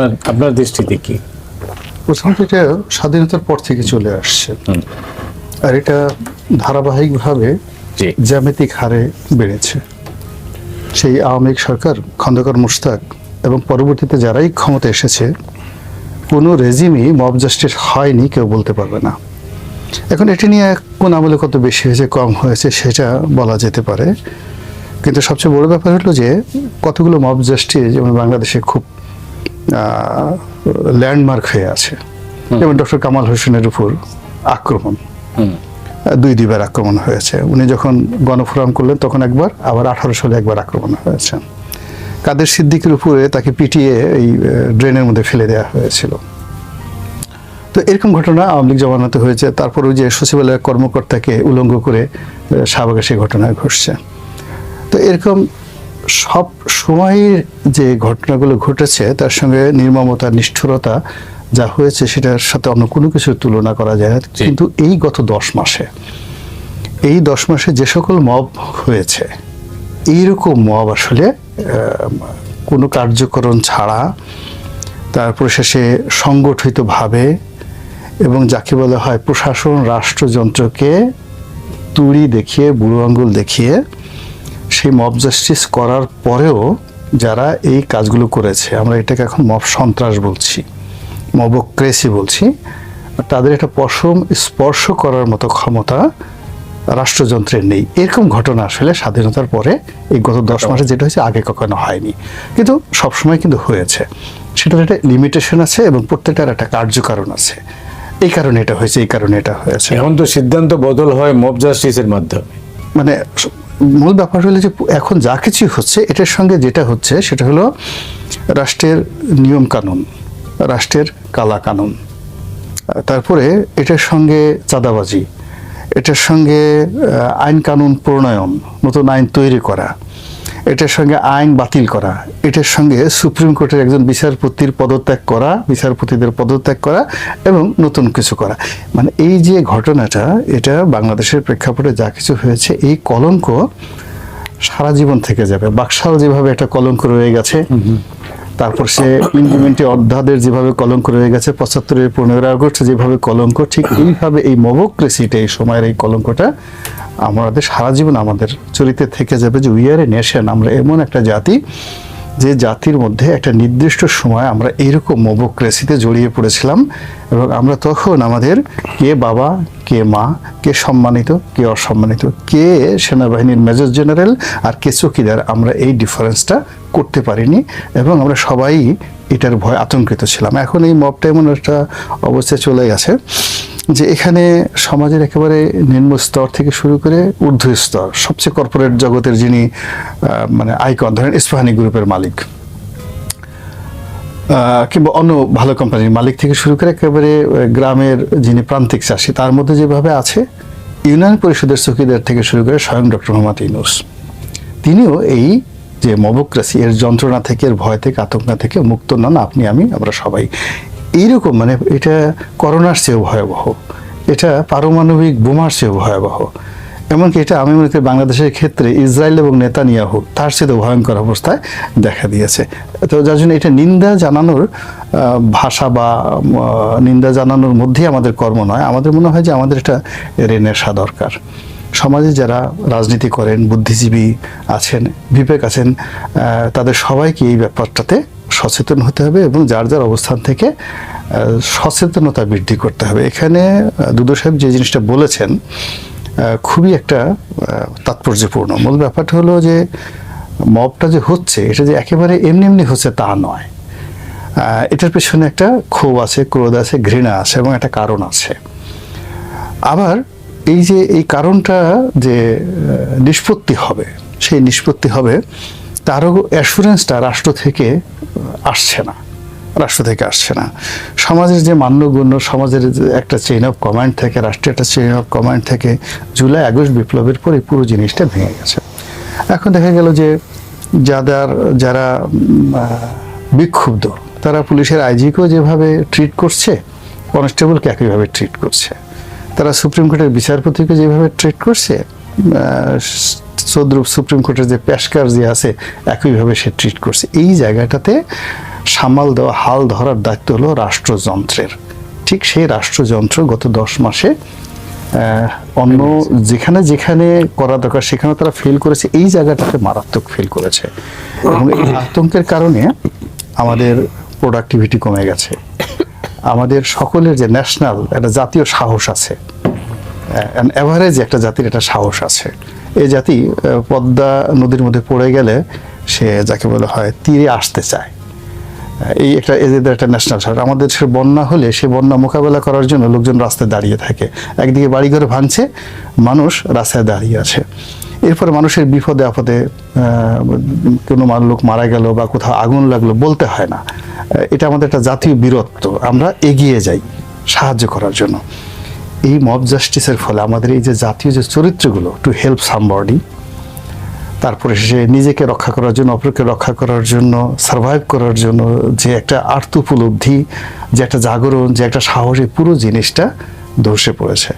আপনার আপনার দৃষ্টিতে কি? প্রথমত এটা স্বাধীনতার পর থেকে চলে আসছে। আর এটা ধারাবাহিকভাবে জ্যামিতিক হারে বেড়েছে। সেই আওয়ামী সরকার খন্দকার মুশতাক এবং পরবর্তীতে যারাই ক্ষমতা এসেছে কোনো রেজিমই মব জাস্টিস হয়নি কেউ বলতে পারবে না। এখন এটি নিয়ে কোন আমলে কত বেশি হয়েছে কম হয়েছে সেটা বলা যেতে পারে। কিন্তু সবচেয়ে বড় ব্যাপার হলো যে কতগুলো মব জাস্টিস যেমন বাংলাদেশে খুব ল্যান্ডমার্ক হয়ে আছে। যেমন ডক্টর কামাল হোসেনের উপর আক্রমণ। দুই দুইবার আক্রমণ হয়েছে। উনি যখন গণফোরাম করলেন তখন একবার আবার আঠারো সালে একবার আক্রমণ হয়েছে। কাদের সিদ্দিকের উপরে তাকে পিটিয়ে এই ড্রেনের মধ্যে ফেলে দেওয়া হয়েছিল। তো এরকম ঘটনা আওয়ামী লীগ জমানাতে হয়েছে। তারপর ওই যে সচিবালয়ের কর্মকর্তাকে উলঙ্গ করে শাহবাগে সেই ঘটনা ঘটছে। তো এরকম সব সময়ের যে ঘটনাগুলো ঘটেছে তার সঙ্গে নির্মমতা নিষ্ঠুরতা যা হয়েছে সেটার সাথে অন্য কোনো কিছুর তুলনা করা যায় না। কিন্তু এই গত দশ মাসে এই দশ মাসে যে সকল মব হয়েছে এইরকম মব আসলে কোনো কার্যকরণ ছাড়া তারপর শেষে সংগঠিতভাবে এবং যাকে বলা হয় প্রশাসন রাষ্ট্রযন্ত্রকে তুড়ি দেখিয়ে বুড়ো আঙ্গুল দেখিয়ে সেই মব জাস্টিস করার পরেও যারা এই কাজগুলো করেছে আমরা এটাকে এখন মব সন্ত্রাস বলছি মবক্রেসি বলছি তাদের একটা পশম স্পর্শ করার মতো ক্ষমতা রাষ্ট্রযন্ত্রের নেই। এরকম ঘটনা আসলে স্বাধীনতার পরে এই গত দশ মাসে যেটা হয়েছে আগে কখনো হয়নি। কিন্তু সবসময় কিন্তু হয়েছে। সেটার একটা লিমিটেশন আছে এবং প্রত্যেকটার একটা কার্যকারণ আছে। এই কারণে এটা হয়েছে এই কারণে এটা হয়েছে। এখন তো সিদ্ধান্ত বদল হয় মব জাস্টিসের মাধ্যমে। মানে মূল ব্যাপার হলো যে এখন যা কিছু হচ্ছে, এটার সঙ্গে যেটা হচ্ছে সেটা হলো রাষ্ট্রের নিয়ম কানুন, রাষ্ট্রের কালা কানুন। তারপরে এটার সঙ্গে চাঁদাবাজি, এটার সঙ্গে আইন কানুন প্রণয়ন, নতুন আইন তৈরি করা। এটার সঙ্গে আইন বাতিল করা, এটার সঙ্গে সুপ্রিম কোর্টের একজন বিচারপতির পদত্যাগ করা, বিচারপতিদের পদত্যাগ করা এবং নতুন কিছু করা। মানে এই যে ঘটনাটা, এটা বাংলাদেশের প্রেক্ষাপটে যা কিছু হয়েছে, এই কলঙ্ক সারা জীবন থেকে যাবে। বাকশাল যেভাবে একটা কলঙ্ক রয়ে গেছে তারপর সে ইমপ্লিমেন্টে অর্ধাদের যেভাবে কলঙ্ক রয়ে গেছে, পঁচাত্তরের পনেরো আগস্ট যেভাবে কলঙ্ক, ঠিক এইভাবে এই মবক্রেসিটা এই সময়ের এই কলঙ্কটা আমাদের সারা জীবন আমাদের চরিত্রে থেকে যাবে যে উই আর এ নেশন আমরা এমন একটা জাতি যে জাতির মধ্যে একটা নির্দিষ্ট সময় আমরা এইরকম মবক্রেসিতে জড়িয়ে পড়েছিলাম এবং আমরা তখন আমাদের কে বাবা, কে মা, কে সম্মানিত, কে অসম্মানিত, কে সেনাবাহিনীর মেজর জেনারেল আর কে চকিদার, আমরা এই ডিফারেন্সটা করতে পারিনি এবং আমরা সবাই এটার ভয় আতঙ্কিত ছিলাম। এখন এই মবটা এমন একটা অবস্থায় চলে গেছে যে এখানে সমাজের একেবারে নিম্ন স্তর থেকে শুরু করে ঊর্ধ্ব স্তর, সবচেয়ে কর্পোরেট জগতের যিনি মানে আইকন ধরেন ইস্পাহানি গ্রুপের মালিক কিংবা অন্য ভালো কোম্পানির মালিক থেকে শুরু করে একেবারে গ্রামের যিনি প্রান্তিক চাষি, তার মধ্যে যেভাবে আছে, ইউনিয়ন পরিষদের চৌকিদার থেকে শুরু করে স্বয়ং ডক্টর মোহাম্মদ ইউনুস। তিনিও এই যে মবক্রাসি এর যন্ত্রণা থেকে, এর ভয় থেকে, আতঙ্ক থেকে মুক্ত নন। আপনি, আমি, আমরা সবাই এইরকম মানে এটা করোনার চেয়েও ভয়াবহ, এটা পারমাণবিক বোমার চেয়েও ভয়াবহ। এমনকি এটা আমি মনে করি বাংলাদেশের ক্ষেত্রে ইসরায়েল এবং নেতানিয়াহু, তার সাথে ভয়ঙ্কর অবস্থায় দেখা দিয়েছে। তো যার জন্য এটা নিন্দা জানানোর ভাষা বা নিন্দা জানানোর মধ্যেই আমাদের কর্ম নয়। আমাদের মনে হয় যে আমাদের এটা রেনেসা দরকার। সমাজে যারা রাজনীতি করেন, বুদ্ধিজীবী আছেন, বিবেক আছেন তাদের সবাইকে এই ব্যাপারটাতে সচেতন হতে হবে এবং যার যার অবস্থান থেকে সচেতনতা বৃদ্ধি করতে হবে। এখানে দুদু সাহেব যে জিনিসটা বলেছেন খুবই একটা তাৎপর্যপূর্ণ। মূল ব্যাপারটা হলো যে, মবটা যে হচ্ছে, এটা যে একেবারে এমনি এমনি হচ্ছে তা নয়। এটার পেছনে একটা ক্ষোভ আছে, ক্রোধ আছে, ঘৃণা আছে এবং একটা কারণ আছে। আবার এই যে, এই কারণটা যে নিষ্পত্তি হবে, সেই নিষ্পত্তি হবে তারও অ্যাসুরেন্সটা রাষ্ট্র থেকে আসছে না। রাষ্ট্র থেকে আসছে না। সমাজের যে মান্যগণ্য, সমাজের একটা চেইন অফ কমান্ড থেকে, রাষ্ট্রের একটা চেইন অফ কমান্ড থেকে জুলাই, আগস্ট বিপ্লবের পর পুরো জিনিসটা ভেঙে গেছে। এখন দেখা গেল যে যাদের, যারা বিক্ষুব্ধ, তারা পুলিশের আইজিকেও যেভাবে ট্রিট করছে কনস্টেবলকে একইভাবে ট্রিট করছে। তারা সুপ্রিম কোর্টের বিচারপতিকে যেভাবে ট্রিট করছে সদ্রুপ সুপ্রিম কোর্টের যে পেশকার যে আছে একইভাবে সে ট্রিট করছে। এই জায়গাটাতে সামাল দেওয়া হাল ধরার দায়িত্ব হলো রাষ্ট্রযন্ত্রের। ঠিক সেই রাষ্ট্রযন্ত্র গত দশ মাসে অন্য যেখানে যেখানে করা দরকার সেখানে তারা ফেল করেছে। এই জায়গাটাতে মারাত্মক ফেল করেছে। এবং এই আতঙ্কের কারণে আমাদের প্রোডাক্টিভিটি কমে গেছে। আমাদের সকলের যে ন্যাশনাল একটা জাতীয় সাহস আছে। অ্যান অ্যাভারেজ একটা জাতির একটা সাহস আছে। এই জাতি পদ্মা নদীর মধ্যে পড়ে গেলে সে যাকে বলা হয় তীরে আসতে চায়। এই একটা, এদের একটা ন্যাশনাল সাহস আমাদের দেশের বন্যা হলে সে বন্যা মোকাবেলা করার জন্য লোকজন রাস্তায় দাঁড়িয়ে থাকে। একদিকে বাড়িঘর ভাঙছে, মানুষ রাস্তায় দাঁড়িয়ে আছে। এরপরে মানুষের বিপদে আপদে কোনো লোক মারা গেল বা কোথাও আগুন লাগল বলতে হয় না। এটা আমাদের একটা জাতীয় বীরত্ব। আমরা এগিয়ে যাই সাহায্য করার জন্য। এই মব জাস্টিসের ফলে আমাদের এই যে জাতীয় যে চরিত্রগুলো টু হেল্প সামবডি তারপরে সে নিজেকে রক্ষা করার জন্য অপরকে রক্ষা করার জন্য সার্ভাইভ করার জন্য যে একটা আর্থ উপলব্ধি যে একটা জাগরণ যে একটা সাহস এই পুরো জিনিসটা ধসে পড়েছে।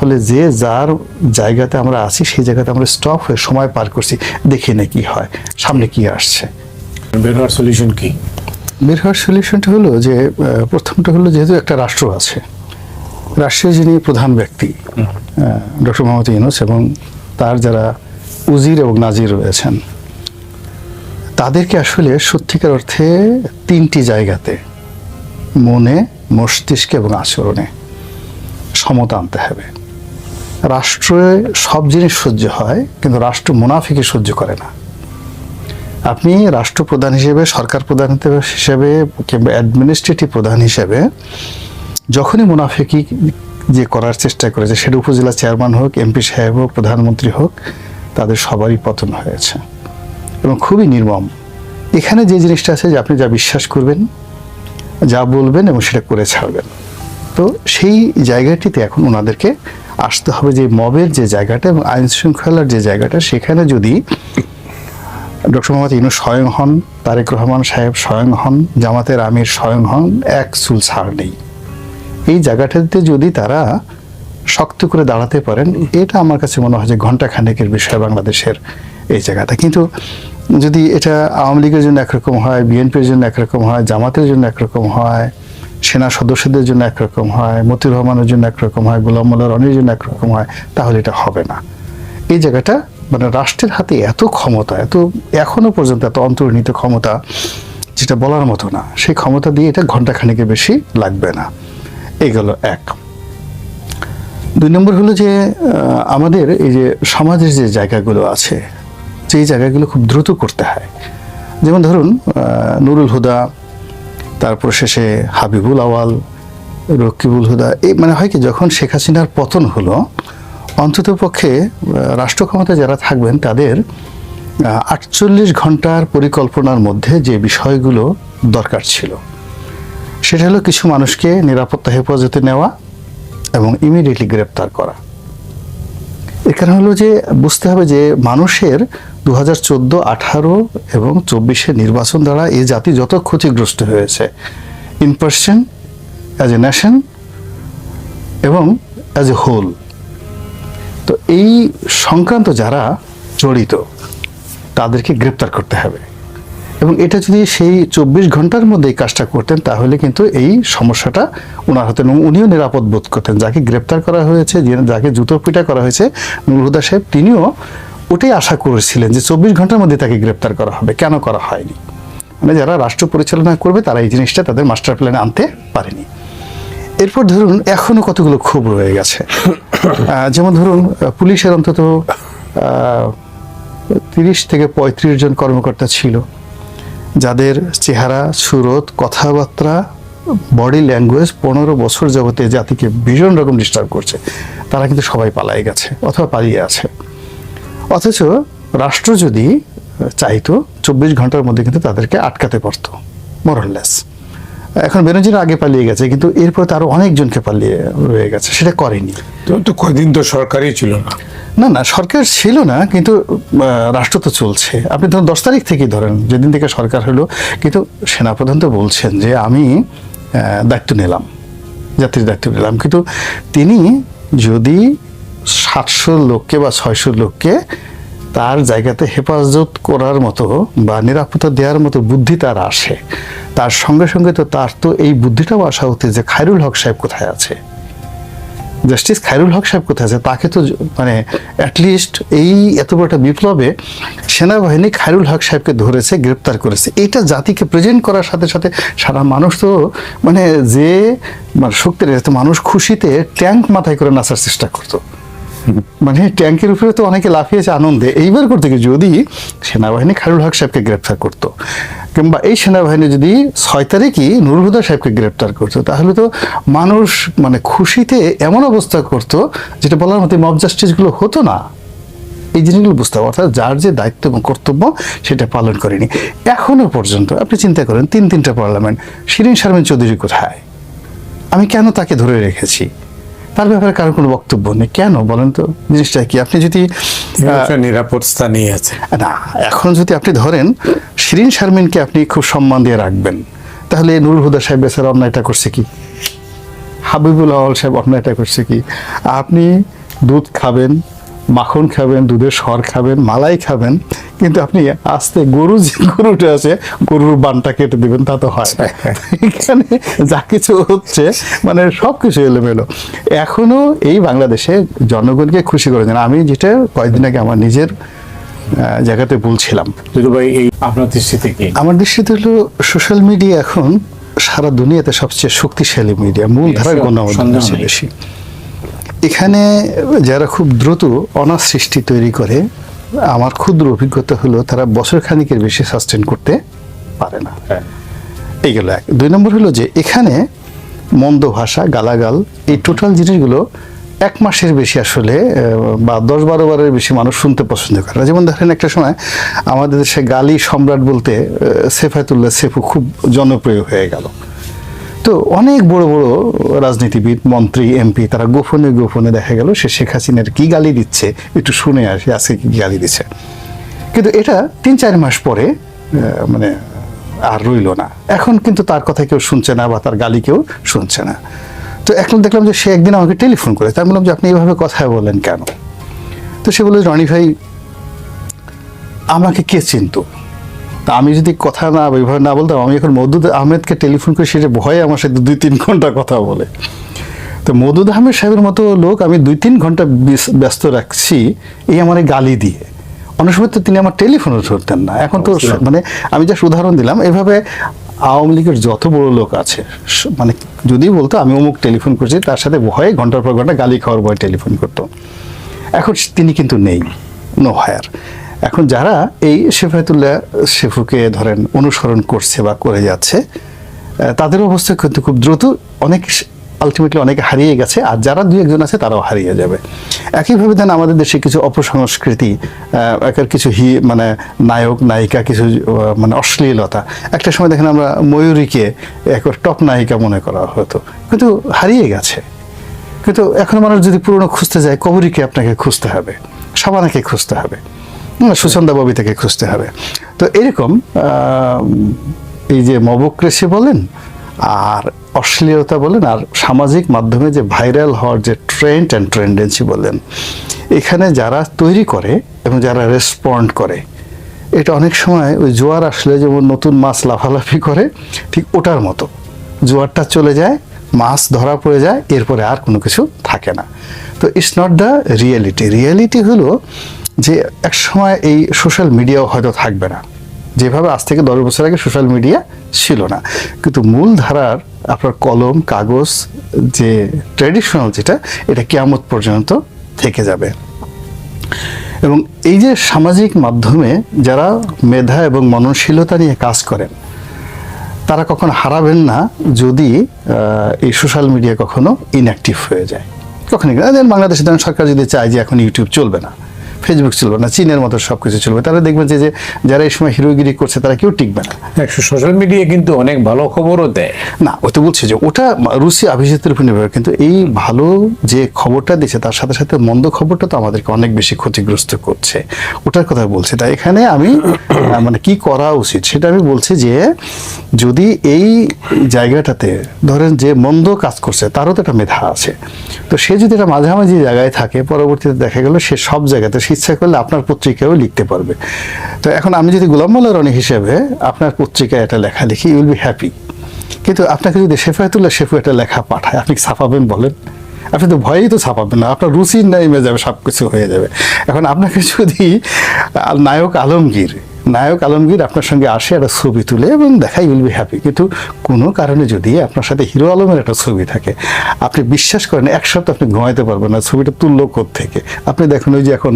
ফলে যে যার জায়গাতে আমরা আছি সেই জায়গাতে আমরা স্টপ হয়ে সময় পার করছি। দেখি না কি হয়। সামনে কি আসছে। বের হওয়ার সলিউশন কি? বের হওয়ার সলিউশনটা হলো যে প্রথমটা হলো যেহেতু একটা রাষ্ট্র আছে রাষ্ট্রের যিনি প্রধান ব্যক্তি ডক্টর মোহাম্মদ ইউনুস এবং তার যারা উজির এবং নাজির রয়েছেন, তাদেরকে আসলে সত্যিকার অর্থে তিনটি জায়গাতে মনে, মস্তিষ্কে এবং আচরণে সমতা আনতে হবে। রাষ্ট্রে সব জিনিস সহ্য হয়, কিন্তু রাষ্ট্র মুনাফিকে সহ্য করে না। আপনি রাষ্ট্রপ্রধান হিসেবে, সরকার প্রধান হিসেবে কিংবা অ্যাডমিনিস্ট্রেটিভ প্রধান হিসেবে যখনই মুনাফিকি যে করার চেষ্টা করেছে, সেটা উপজেলা চেয়ারম্যান হোক, এমপি সাহেব হোক, প্রধানমন্ত্রী হোক, তাদের সবারই পতন হয়েছে এবং খুবই নির্মম। এখানে যে জিনিসটা আছে যে আপনি যা বিশ্বাস করবেন, যা বলবেন এবং সেটা করে ছাড়বেন। তো সেই জায়গাটিতে এখন ওনাদেরকে আসতে হবে যে মবের যে জায়গাটা এবং আইন শৃঙ্খলার যে জায়গাটা, সেখানে যদি ডক্টর মোহাম্মদ ইনু স্বয়ং হন, তারেক রহমান সাহেব স্বয়ং হন, জামাতের আমির স্বয়ং হন, এক চুল ছাড় নেই। এই জায়গাটাতে যদি তারা শক্ত করে দাঁড়াতে পারেন, এটা আমার কাছে মনে হয় যে ঘণ্টা খানেকের বিষয় বাংলাদেশের এই জায়গাটা। কিন্তু যদি এটা আওয়ামী লীগের জন্য একরকম হয়, বিএনপির জন্য একরকম হয়, জামাতের জন্য একরকম হয়, সেনা সদস্যদের জন্য একরকম হয়, মতিউর রহমানের জন্য একরকম হয়, গোলাম মোল্লা রনির জন্য একরকম হয়, তাহলে এটা হবে না। এই জায়গাটা মানে রাষ্ট্রের হাতে এত ক্ষমতা, এত এখনও পর্যন্ত এত অন্তর্নিহিত ক্ষমতা, যেটা বলার মতো না, সেই ক্ষমতা দিয়ে এটা ঘন্টাখানেকের বেশি লাগবে না। এগুলো এক। দুই নম্বর হলো যে আমাদের এই যে সমাজের যে জায়গাগুলো আছে যে জায়গাগুলো খুব দ্রুত করতে হয়। যেমন ধরুন নুরুল হুদা, তারপর শেষে হাবিবুল আওয়াল, রকিবুল হুদা এই মানে হয় কি, যখন শেখ হাসিনার পতন হলো, অন্তত পক্ষে রাষ্ট্র ক্ষমতায় যারা থাকবেন, তাদের আটচল্লিশ ঘণ্টার পরিকল্পনার মধ্যে যে বিষয়গুলো দরকার ছিল। সেটা হলো কিছু মানুষকে নিরাপত্তা, হেফাজতে নেওয়া এবং ইমিডিয়েটলি গ্রেপ্তার করা। এর কারণ হলো যে, বুঝতে হবে যে মানুষের দু হাজার চোদ্দ, আঠারো এবং চব্বিশের নির্বাচন দ্বারা এই জাতি যত ক্ষতিগ্রস্ত হয়েছে in person as a nation এবং অ্যাজ এ হোল তো এই সংক্রান্ত যারা জড়িত, তাদেরকে গ্রেপ্তার করতে হবে। এবং এটা যদি সেই চব্বিশ ঘণ্টার মধ্যে এই কাজটা করতেন, তাহলে কিন্তু এই সমস্যাটা ওনার হাতে এবং উনিও নিরাপদ বোধ করতেন। যাকে গ্রেপ্তার করা হয়েছে যাকে জুতো পিটা করা হয়েছে নুরহুদা সাহেব, তিনিও ওটাই আশা করেছিলেন যে চব্বিশ ঘণ্টার মধ্যে তাকে গ্রেপ্তার করা হবে। কেন করা হয়নি? মানে যারা রাষ্ট্র পরিচালনা করবে, তারা এই জিনিসটা তাদের মাস্টার প্ল্যানে আনতে পারেনি। এরপর ধরুন এখনও কতগুলো ক্ষোভ রয়ে গেছে। যেমন ধরুন, পুলিশের অন্তত তিরিশ থেকে পঁয়ত্রিশ জন কর্মকর্তা ছিল। যাদের চেহারা, সুরত, কথাবার্তা বডি ল্যাঙ্গুয়েজ পনেরো বছর জগতে জাতিকে ভীষণ রকম ডিস্টার্ব করছে। তারা কিন্তু সবাই পালাই গেছে অথবা পালিয়ে আছে। অথচ রাষ্ট্র যদি চাইতো, চব্বিশ ঘণ্টার মধ্যে কিন্তু তাদেরকে আটকাতে পারতো মোরলেস এখন বেনজির আগে পালিয়ে গেছে কিন্তু এরপর তারও অনেকজনকে পালিয়ে রয়ে গেছে সেটা করেনি। তো কয়দিন তো সরকারই ছিল না। না না সরকার ছিল না কিন্তু রাষ্ট্র তো চলছে। আপনি ধরুন দশ তারিখ থেকেই ধরেন যেদিন থেকে সরকার হলো কিন্তু সেনাপ্রধান তো বলছেন যে আমি দায়িত্ব নিলাম জাতির দায়িত্ব নিলাম কিন্তু তিনি যদি সাতশো লোককে বা ছয়শো লোককে তার জায়গাতে হেফাজত করার মতো বা নিরাপত্তা দেওয়ার মতো বুদ্ধি তার আসে তার সঙ্গে সঙ্গে তো তার তো এই বুদ্ধিটাও আসা উচিত যে খায়রুল হক সাহেব কোথায় আছে। জাস্টিস খায়রুল হক সাহেব কোথায় আছে? তাকে তো মানে অ্যাটলিস্ট এই এত বড় একটা বিপ্লবে সেনাবাহিনী খায়রুল হক সাহেবকে ধরেছে, গ্রেপ্তার করেছে। এটা জাতিকে প্রেজেন্ট করার সাথে সাথে সারা মানুষ তো মানে যে মানে শক্তির মানুষ খুশিতে ট্যাঙ্ক মাথায় করে নাচার চেষ্টা করতো। মানে ট্যাঙ্কের উপরে তো অনেকে লাফিয়েছে আনন্দে। এইবার করতে গিয়ে যদি সেনাবাহিনী খায়রুল হক সাহেবকে গ্রেপ্তার করতো। কিংবা এই সেনাবাহিনী যদি ছয় তারিখই নুরুল সাহেবকে গ্রেপ্তার করতো, তাহলে তো মানুষ মানে খুশিতে এমন অবস্থা করতো যেটা বলার মতো মব জাস্টিসগুলো হতো না। এই জিনিসগুলো বুঝতে হবে, অর্থাৎ যার যে দায়িত্ব এবং কর্তব্য সেটা পালন করেনি। এখনও পর্যন্ত, আপনি চিন্তা করেন, তিন তিনটা পার্লামেন্ট, শিরিন শারমিন চৌধুরী কোথায়? আমি কেন তাকে ধরে রেখেছি? তার ব্যাপারে কারোর কোনো বক্তব্য নেই। কেন বলেন তো? জিনিসটা কি? আপনি যদি নিরাপদ স্থানেই আছে। না এখন যদি আপনি ধরেন শিরিন শারমিনকে আপনি খুব সম্মান দিয়ে রাখবেন তাহলে নুরুল হুদা সাহেব বেচারা অন্যায়টা করছে কি? হাবিবুল আওয়াল সাহেব অন্যায়টা করছে কি? আপনি দুধ খাবেন মাখন খাবেন দুধের সর খাবেন মালাই খাবেন কিন্তু আপনি আস্তে গরু যে গরুটা আছে গরুর বানটা কেটে দিবেন তা তো হয় না। এখানে যা কিছু হচ্ছে মানে সব কিছু এলোমেলো। এখনও এই বাংলাদেশে জনগণকে খুশি করে দেন আমি যেটা কয়েকদিন আগে আমার নিজের জায়গাতে বলছিলাম। ভাই এই আপনার দৃষ্টিতে কি? আমার দৃষ্টিতে হলো সোশ্যাল মিডিয়া এখন সারা দুনিয়াতে সবচেয়ে শক্তিশালী মিডিয়া মূল ধারার সন্দেহ গণমাধ্যম বেশি। এখানে যারা খুব দ্রুত অনার সৃষ্টি তৈরি করে আমার ক্ষুদ্র অভিজ্ঞতা হলো তারা বছর খানিকের বেশি সাস্টেন করতে পারে না। হ্যাঁ। এই গেল এক। দুই নম্বর হলো যে এখানে মন্দ ভাষা গালাগাল এই টোটাল জিনিসগুলো এক মাসের বেশি আসলে বা দশ বারো বারের বেশি মানুষ শুনতে পছন্দ করে না। যেমন ধরেন একটা সময় আমাদের দেশে গালি সম্রাট বলতে আহ, সেফাতুল্লাহ সেফু খুব জনপ্রিয় হয়ে গেল। তো অনেক বড় বড় রাজনীতিবিদ, মন্ত্রী, এমপি, তারা গোপনে গোপনে দেখা গেল সে শেখ হাসিনার কি গালি দিচ্ছে, একটু শুনে আসি, আজকে কি গালি দিচ্ছে। কিন্তু এটা তিন চার মাস পরে মানে আর রইল না। এখন কিন্তু তার কথা কেউ শুনছে না বা তার গালি কেউ শুনছে না। তো এখন দেখলাম যে সে একদিন আমাকে টেলিফোন করে তাই বললাম যে আপনি এইভাবে কথা বলেন কেন? তো সে বলে রনি ভাই, আমাকে কে চিনতো? তা আমি যদি কথা না ওইভাবে না বলতাম আমি এখন মদুদ আহমেদকে টেলিফোন করে সেটা ভয়ে আমার সাথে দুই তিন ঘণ্টা কথা বলে। তো মদুদ আহমেদ সাহেবের মতো লোক আমি দুই তিন ঘণ্টা ব্যস্ত রাখছি এই আমার গালি দিয়ে। অনেক সময় তো তিনি আমার টেলিফোনও ধরতেন না। এখন তো মানে আমি জাস্ট উদাহরণ দিলাম এভাবে আওয়ামী লীগের যত বড় লোক আছে মানে যদি বলতো আমি অমুক টেলিফোন করছি তার সাথে ভয়ে ঘণ্টার পর ঘণ্টা গালি খাওয়ার ভয়ে টেলিফোন করতো। এখন তিনি কিন্তু নেই নো হায়ার এখন যারা এই শেফায়তুল্লাহ শেফুকে ধরেন অনুসরণ করছে বা করে যাচ্ছে তাদের অবস্থা কিন্তু খুব দ্রুত অনেক আলটিমেটলি অনেকে হারিয়ে গেছে, আর যারা দুই একজন আছে তারাও হারিয়ে যাবে। একইভাবে দেন আমাদের দেশে কিছু অপসংস্কৃতি একের কিছু হি মানে নায়ক, নায়িকা, কিছু মানে অশ্লীলতা। একটা সময় দেখেন আমরা ময়ূরীকে এক টপ নায়িকা মনে করা হতো, কিন্তু হারিয়ে গেছে। কিন্তু এখন মানুষ যদি পুরনো খুঁজতে যায়, কবরীকে আপনাকে খুঁজতে হবে, সাবানাকে খুঁজতে হবে। সুচন্দা ববিতাকে খুঁজতে হবে। তো এরকম এই যে মবক্রেসি বলেন, আর অশ্লীলতা বলেন, আর সামাজিক মাধ্যমে যে ভাইরাল হওয়ার যে ট্রেন্ড অ্যান্ড ট্রেন্ডেন্সি বলেন, এখানে যারা তৈরি করে এবং যারা রেসপন্ড করে, এটা অনেক সময় ওই জোয়ার আসলে যেমন নতুন মাছ লাফালাফি করে, ঠিক ওটার মতো। জোয়ারটা চলে যায়, মাছ ধরা পড়ে যায়, এরপরে আর কোনো কিছু থাকে না। তো it's not the reality reality হলো যে এক সময় এই সোশ্যাল মিডিয়াও হয়তো থাকবে না। যেভাবে আজ থেকে দশ বছর আগে সোশ্যাল মিডিয়া ছিল না। কিন্তু মূল ধারার আপনার কলম, কাগজ, যে ট্র্যাডিশনাল যেটা, এটা কেয়ামত পর্যন্ত থেকে যাবে। এবং এই যে সামাজিক মাধ্যমে যারা মেধা এবং মননশীলতা নিয়ে কাজ করেন, তারা কখনো হারাবেন না যদি এই সোশ্যাল মিডিয়া কখনো ইনঅ্যাক্টিভ হয়ে যায়। কখনো বাংলাদেশে সরকার যদি চায় যে এখন ইউটিউব চলবে না ফেসবুক চলবে না চীনের মতো সব কিছু চলবে। তারা দেখবেন যে যারা এই সময় হিরোগিরি করছে তারা কেউ টিকবে না। সোশ্যাল মিডিয়া কিন্তু অনেক ভালো খবরও দেয়। না ও তো বলছে যে ওটা রুসি আভিজাতের উপর নির্ভর কিন্তু এই ভালো যে খবরটা দিচ্ছে তার সাথে সাথে মন্দ খবরটা তো আমাদেরকে অনেক বেশি ক্ষতিগ্রস্ত করছে। ওটার কথা বলছি। তাই এখানে আমি মানে কি করা উচিত সেটা আমি বলছি যে যদি এই জায়গাটাতে ধরেন যে মন্দ কাজ করছে তারও তো একটা মেধা আছে। তো সে যদি একটা মাঝামাঝি জায়গায় থাকে পরবর্তীতে দেখা গেল সে সব জায়গাতে সে ইচ্ছা করলে আপনার পত্রিকাও লিখতে পারবে। তো এখন আমি যদি গোলাম মোল্লা রনি হিসেবে আপনার পত্রিকায় এটা লেখা লিখি ইউল বি হ্যাপি কিন্তু আপনাকে যদি শেফায়তুল্লাহ শেফু একটা লেখা পাঠায়, আপনি ছাপাবেন বলেন? আপনি তো ভয়েই তো ছাপাবেন না, আপনার রুচি নেমে যাবে সব কিছু হয়ে যাবে। এখন আপনাকে যদি নায়ক আলমগীর নায়ক আলমগীর আপনার সঙ্গে আসে একটা ছবি তুলে এবং দেখাই উইল বি হ্যাপি কিন্তু কোনো কারণে যদি আপনার সাথে হিরো আলমের একটা ছবি থাকে, আপনি বিশ্বাস করেন, এক সপ্তাহ আপনি ঘুমাইতে পারবেন না, ছবিটা তুললো থেকে আপনি দেখুন, ওই যে এখন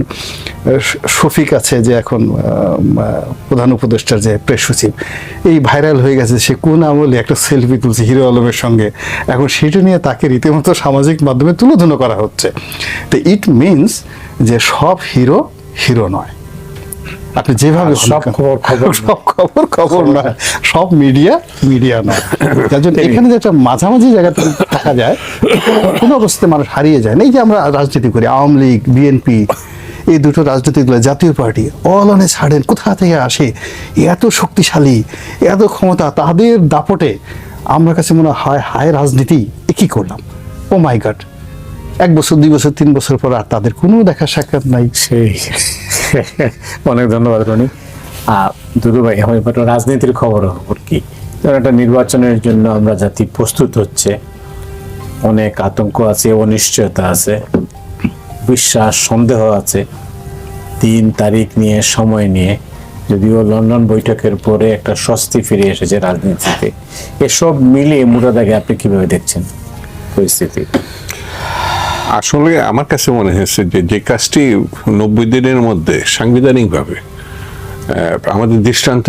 শফিক আছে যে এখন প্রধান উপদেষ্টার যে প্রেস সচিব, এই ভাইরাল হয়ে গেছে, সে কোন আমলে একটা সেলফি তুলছে হিরো আলমের সঙ্গে? এখন সেটা নিয়ে তাকে রীতিমতো সামাজিক মাধ্যমে তুলোধুনো করা হচ্ছে। তো ইট মিনস যে সব হিরো হিরো নয়। আপনি যেভাবে সব খবর খবর সব খবর খবর নয়। সব মিডিয়া মিডিয়া নয়। যার জন্য এখানে যে একটা মাঝামাঝি জায়গাতে থাকা যায় কোনো অবস্থাতে মানুষ হারিয়ে যায় না। এই যে আমরা রাজনীতি করি আওয়ামী লীগ বিএনপি এই দুটো রাজনৈতিক দল জাতীয় পার্টি অল অনে ছাড়েন কোথা থেকে আসে? এত শক্তিশালী এত ক্ষমতা তাদের দাপটে আমার কাছে মনে হয় হায় রাজনীতি এ কি করলাম? ও মাই গড এক বছর, দুই বছর, তিন বছর পর আর তাদের কোনো দেখা সাক্ষাৎ নাই। সেই। অনেক ধন্যবাদ, রনি। দুদু ভাই আমি রাজনীতির খবর কি? একটা নির্বাচনের জন্য আমরা জাতি প্রস্তুত হচ্ছে। অনেক আতঙ্ক আছে, অনিশ্চয়তা আছে, বিশ্বাস, সন্দেহ আছে। তিন তারিখ নিয়ে, সময় নিয়ে যদিও লন্ডন বৈঠকের পরে একটা স্বস্তি ফিরে এসেছে রাজনীতিতে। এসব মিলিয়ে মোটা মুরাদাকে আপনি কীভাবে দেখছেন পরিস্থিতি? আসলে আমার কাছে মনে হয়েছে যে যে কাজটি নব্বই দিনের মধ্যে সাংবিধানিকভাবে আমাদের দৃষ্টান্ত